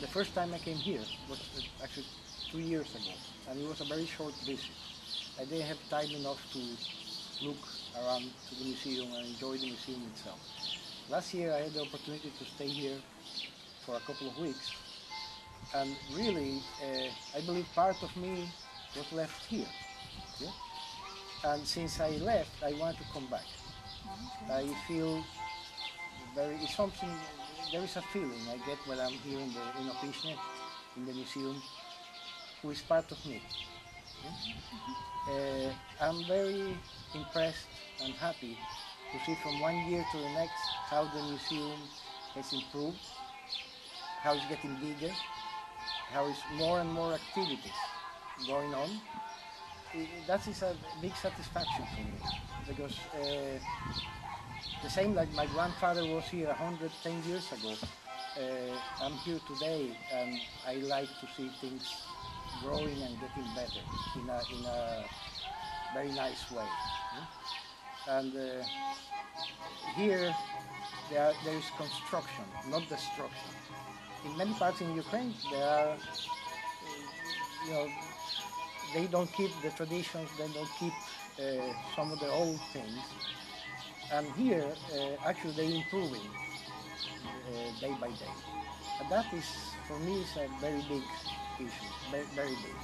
The first time I came here was actually two years ago, and it was a very short visit. I didn't have time enough to look around to the museum and enjoy the museum itself. Last year I had the opportunity to stay here for a couple of weeks, and really, uh, I believe part of me was left here. Yeah? And since I left, I want to come back. I feel very, it's something, there is a feeling I get when I'm here in the in Opisznie, in the museum, who is part of me. Yeah? Uh, I'm very impressed and happy to see from one year to the next how the museum has improved, how it's getting bigger, how it's more and more activities going on. That is a big satisfaction for me because uh, the same like my grandfather was here 110 years ago. Uh, I'm here today and I like to see things growing and getting better in a, in a very nice way. And uh, here there, there is construction, not destruction. In many parts in Ukraine, there are, uh, you know, they don't keep the traditions, they don't keep uh, some of the old things. And here, uh, actually, they're improving uh, day by day. And that is, for me, is a very big issue, very, very big.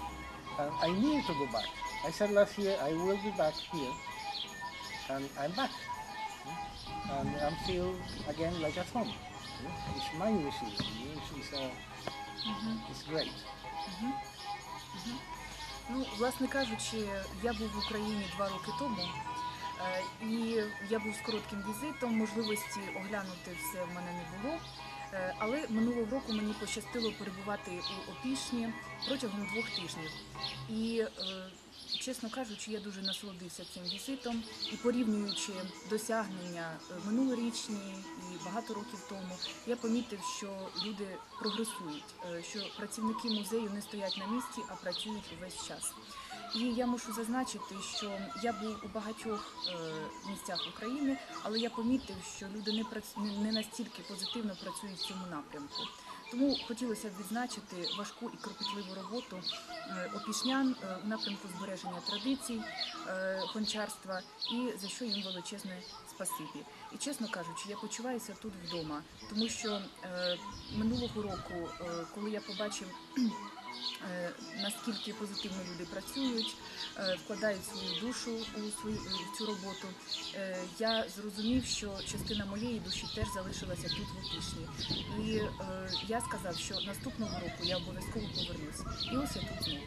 And I need to go back. I said last year, I will be back here, and I'm back. And I'm feel again like at home. It's my museum. It's, uh, it's great. Ну, власне кажучи, я був в Україні два роки тому, е, і я був з коротким візитом. Можливості оглянути все в мене не було. Е, Але минулого року мені пощастило перебувати у Опішні протягом двох тижнів. І, е, чесно кажучи, я дуже насолодився цим візитом і порівнюючи досягнення е, минулорічні і багато років тому, я помітив, що люди прогресують, е, що працівники музею не стоять на місці, а працюють увесь час. І я мушу зазначити, що я був у багатьох е, місцях України, але я помітив, що люди не не настільки позитивно працюють в цьому напрямку. Тому хотілося б відзначити важку і кропітливу роботу е, опішнян е, у напрямку збереження традицій, е, гончарства, і за що їм величезне спасибі. І чесно кажучи, я почуваюся тут вдома, тому що минулого року, коли я побачив. Наскільки позитивно люди працюють, вкладають свою душу у в цю роботу. Я зрозумів, що частина моєї душі теж залишилася тут в Опішні. Е, я сказав, що наступного року я обов'язково повернусь. І ось я тут знову.